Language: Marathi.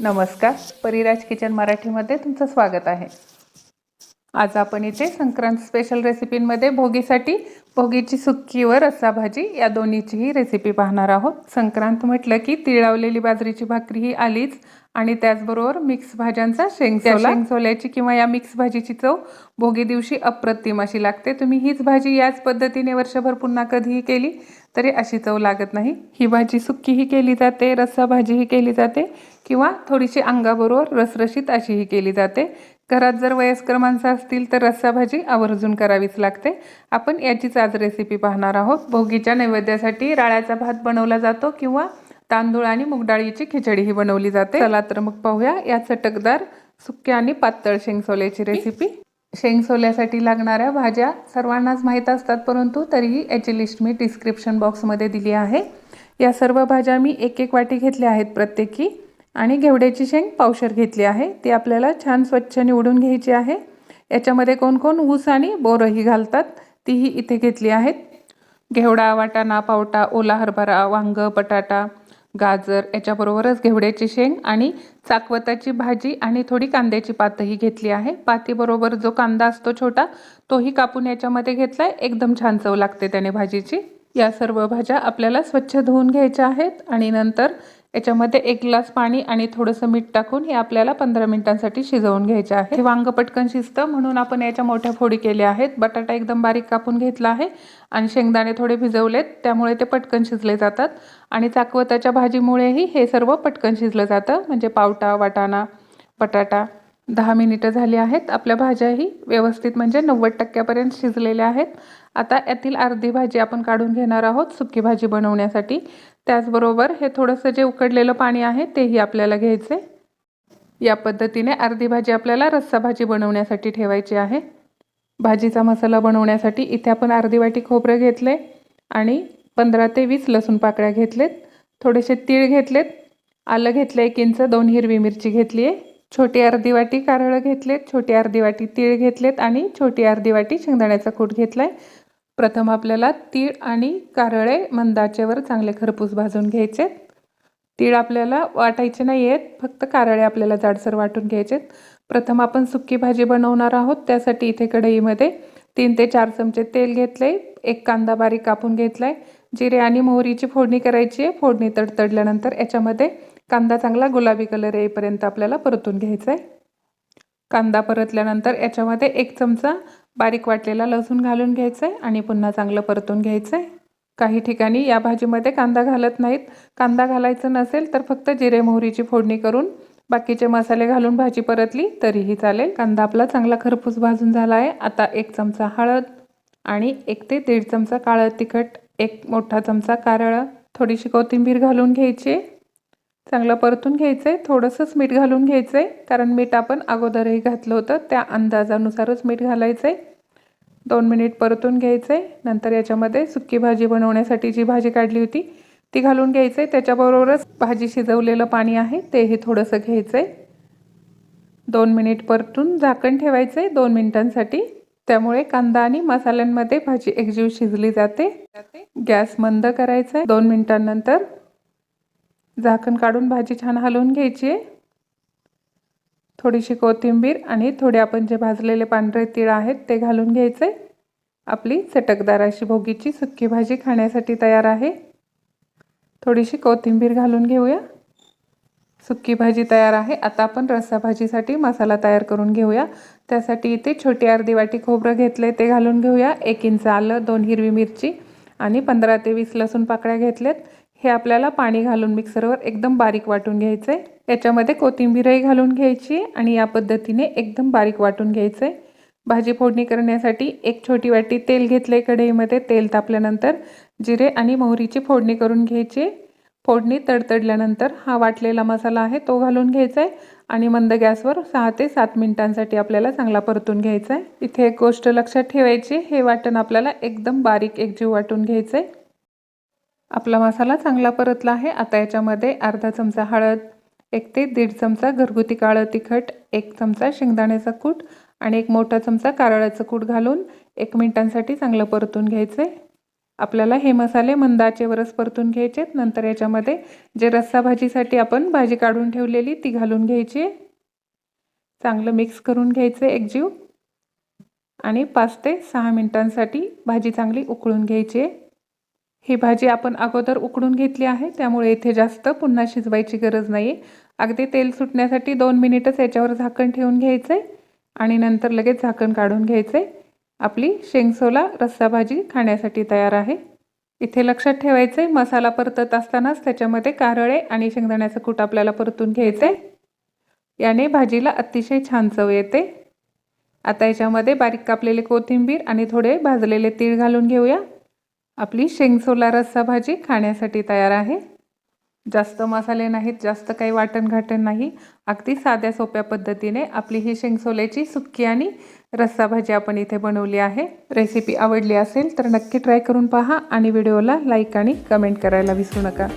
नमस्कार. परिराज किचन मराठीमध्ये तुमचं स्वागत आहे. आज आपण इथे संक्रांत स्पेशल रेसिपींमध्ये भोगीसाठी भोगीची सुक्की व रस्सा भाजी या दोन्हीचीही रेसिपी पाहणार आहोत. संक्रांत म्हटलं की तीळ लावलेली बाजरीची भाकरी ही आलीच आणि त्याचबरोबर मिक्स भाज्यांचा शेंगसोला. शेंगसोल्याची किंवा या मिक्स भाजीची चव भोगी दिवशी अप्रतिम अशी लागते. तुम्ही हीच भाजी याच पद्धतीने वर्षभर पुन्हा कधीही केली तरी अशी चव लागत नाही. ही भाजी सुक्कीही केली जाते रस्सा भाजीही केली जाते किंवा थोडीशी अंगाबरोबर रसरशीत अशीही केली जाते. घरात जर वयस्कर माणसं असतील तर रस्सा भाजी आवर्जून करावीच लागते. आपण याचीच आज रेसिपी पाहणार आहोत. भोगीच्या नैवेद्यासाठी राळ्याचा भात बनवला जातो किंवा तांदूळ आणि मुगडाळीची खिचडीही बनवली जाते. चला तर मग पाहूया या चटकदार सुक्या आणि पातळ शेंगसोल्याची रेसिपी शेंगसोल्यासाठी लागणाऱ्या भाज्या सर्वांनाच माहीत असतात परंतु तरीही याची लिस्ट मी डिस्क्रिप्शन बॉक्समध्ये दिली आहे. या सर्व भाज्या मी एक एक वाटी घेतल्या आहेत प्रत्येकी. आणि घेवड्याची शेंग पावशर घेतली आहे. ती आपल्याला छान स्वच्छ निवडून घ्यायची आहे. याच्यामध्ये कोणकोण ऊस आणि बोरही घालतात तीही इथे घेतली आहेत. घेवडा वाटाणा पावटा ओला हरभरा वांग बटाटा गाजर याच्याबरोबरच घेवड्याची शेंग आणि चाकवताची भाजी आणि थोडी कांद्याची पातही घेतली आहे. पातीबरोबर जो कांदा असतो छोटा तोही कापून याच्यामध्ये घेतला आहे एकदम छान चव लागते त्याने भाजीची. या सर्व भाज्या आपल्याला स्वच्छ धुवून घ्यायच्या आहेत आणि नंतर याच्यामध्ये एक ग्लास पाणी आणि थोडंसं मीठ टाकून हे आपल्याला पंधरा मिनिटांसाठी शिजवून घ्यायचे आहे. हे वांग पटकन शिजतं म्हणून आपण याच्या मोठ्या फोडी केल्या आहेत. बटाटा एकदम बारीक कापून घेतला आहे आणि शेंगदाणे थोडे भिजवलेत त्यामुळे ते पटकन शिजले जातात. आणि चाकवताच्या भाजीमुळेही हे सर्व पटकन शिजलं जातं म्हणजे पावटा वाटाणा बटाटा. दहा मिनिटं झाली आहेत. आपल्या भाज्याही व्यवस्थित म्हणजे नव्वद टक्क्यापर्यंत शिजलेल्या आहेत. आता यातील अर्धी भाजी आपण काढून घेणार आहोत सुकी भाजी बनवण्यासाठी. त्याचबरोबर हे थोडंसं जे उकडलेलं पाणी आहे तेही आपल्याला घ्यायचे. या पद्धतीने अर्धी भाजी आपल्याला रस्सा भाजी बनवण्यासाठी ठेवायची आहे. भाजीचा मसाला बनवण्यासाठी इथे आपण अर्धी वाटी खोबरं घेतले आणि पंधरा ते वीस लसूण पाकळ्या घेतलेत. थोडेसे तीळ घेतलेत. आलं घेतलं एक इंच दोन हिरवी मिरची घेतली आहे. छोटी अर्धी वाटी कारळं घेतलेत छोटी अर्धी वाटी तीळ घेतलेत आणि छोटी अर्धी वाटी शेंगदाण्याचा कूट घेतला आहे प्रथम आपल्याला तीळ आणि कारळे मंदाचेवर चांगले खरपूस भाजून घ्यायचे. तीळ आपल्याला वाटायचे नाही आहेत फक्त कारळे आपल्याला जाडसर वाटून घ्यायचे प्रथम आपण सुक्की भाजी बनवणार आहोत त्यासाठी इथे कढईमध्ये तीन ते चार चमचे तेल घेतले एक कांदा बारीक कापून घेतला आहे जिरे आणि मोहरीची फोडणी करायची आहे. फोडणी तडतडल्यानंतर याच्यामध्ये कांदा चांगला गुलाबी कलर येईपर्यंत आपल्याला परतून घ्यायचा आहे कांदा परतल्यानंतर याच्यामध्ये एक चमचा बारीक वाटलेला लसूण घालून घ्यायचं आहे आणि पुन्हा चांगलं परतून घ्यायचं. आहे काही ठिकाणी या भाजीमध्ये कांदा घालत नाहीत. कांदा घालायचं नसेल तर फक्त जिरे मोहरीची फोडणी करून बाकीचे मसाले घालून भाजी परतली तरीही चालेल. कांदा आपला चांगला खरपूस भाजून झाला आहे. आता एक चमचा हळद आणि एक ते दीड चमचा काळं तिखट एक मोठा चमचा कारळं थोडीशी कोथिंबीर घालून घ्यायची. चांगलं परतून घ्यायचं आहे थोडंसंच मीठ घालून घ्यायचं आहे कारण मीठ आपण अगोदरही घातलं होतं त्या अंदाजानुसारच मीठ घालायचं आहे दोन मिनिट परतून घ्यायचं आहे नंतर याच्यामध्ये सुक्की भाजी बनवण्यासाठी जी भाजी काढली होती ती घालून घ्यायचं आहे त्याच्याबरोबरच भाजी शिजवलेलं पाणी आहे तेही थोडंसं घ्यायचं आहे दोन मिनिट परतून झाकण ठेवायचं आहे दोन मिनिटांसाठी. त्यामुळे कांदा आणि मसाल्यांमध्ये भाजी एकजीव शिजली जाते. गॅस मंद करायचा आहे दोन मिनिटांनंतर झाकण काढून भाजी छान हलवून घ्यायची. आहे थोडीशी कोथिंबीर आणि थोडे आपण जे भाजलेले पांढरे तीळ आहेत ते घालून घ्यायचे. आपली चटकदार अशी भोगीची सुक्की भाजी खाण्यासाठी तयार आहे. थोडीशी कोथिंबीर घालून घेऊया. सुक्की भाजी तयार आहे. आता आपण रस्सा भाजीसाठी मसाला तयार करून घेऊया. त्यासाठी इथे छोटी अर्धी वाटी खोबरं घेतले ते घालून घेऊया. एक इंच आलं दोन हिरवी मिरची आणि पंधरा ते वीस लसूण पाकळ्या घेतल्यात. हे आपल्याला पाणी घालून मिक्सरवर एकदम बारीक वाटून घ्यायचं आहे याच्यामध्ये कोथिंबीरही घालून घ्यायची आणि या पद्धतीने एकदम बारीक वाटून घ्यायचं आहे भाजी फोडणी करण्यासाठी एक छोटी वाटी तेल घेतलं आहे कढईमध्ये. तेल तापल्यानंतर जिरे आणि मोहरीची फोडणी करून घ्यायची. फोडणी तडतडल्यानंतर हा वाटलेला मसाला आहे तो घालून घ्यायचा आहे आणि मंद गॅसवर सहा ते सात मिनिटांसाठी आपल्याला चांगला परतून घ्यायचा आहे इथे एक गोष्ट लक्षात ठेवायची हे वाटण आपल्याला एकदम बारीक एकजीव वाटून घ्यायचं आहे आपला मसाला चांगला परतला आहे. आता याच्यामध्ये अर्धा चमचा हळद एक ते दीड चमचा घरगुती काळं तिखट एक चमचा शेंगदाण्याचा कूट आणि एक मोठा चमचा कारळाचं कूट घालून एक मिनिटांसाठी चांगलं परतून घ्यायचं. आहे आपल्याला हे मसाले मंद आचेवरच परतून घ्यायचे. आहेत. नंतर याच्यामध्ये जे रस्सा भाजीसाठी आपण भाजी काढून ठेवलेली ती घालून घ्यायची. आहे चांगलं मिक्स करून घ्यायचं एकजीव आणि पाच ते सहा मिनिटांसाठी भाजी चांगली उकळून घ्यायची. आहे ही भाजी आपण अगोदर उकडून घेतली आहे. त्यामुळे इथे जास्त पुन्हा शिजवायची गरज नाही आहे अगदी तेल सुटण्यासाठी दोन मिनिटच याच्यावर झाकण ठेवून घ्यायचं. आहे आणि नंतर लगेच झाकण काढून घ्यायचं. आहे आपली शेंगसोला रस्सा भाजी खाण्यासाठी तयार आहे. इथे लक्षात ठेवायचं आहे मसाला परतत असतानाच त्याच्यामध्ये कारळे आणि शेंगदाण्याचं कूट आपल्याला परतून घ्यायचं. आहे याने भाजीला अतिशय छान चव येते. आता याच्यामध्ये बारीक कापलेले कोथिंबीर आणि थोडे भाजलेले तीळ घालून घेऊया. आपली शेंगसोला रस्सा भाजी खाण्यासाठी तयार आहे. जास्त मसाले नाहीत जास्त काही वाटण घाटण नाही. अगदी साध्या सोप्या पद्धतीने आपली ही शेंगसोल्याची सुक्की आणि रस्सा भाजी आपण इथे बनवली आहे. रेसिपी आवडली असेल तर नक्की ट्राय करून पहा आणि व्हिडिओला लाईक आणि कमेंट करायला विसरू नका.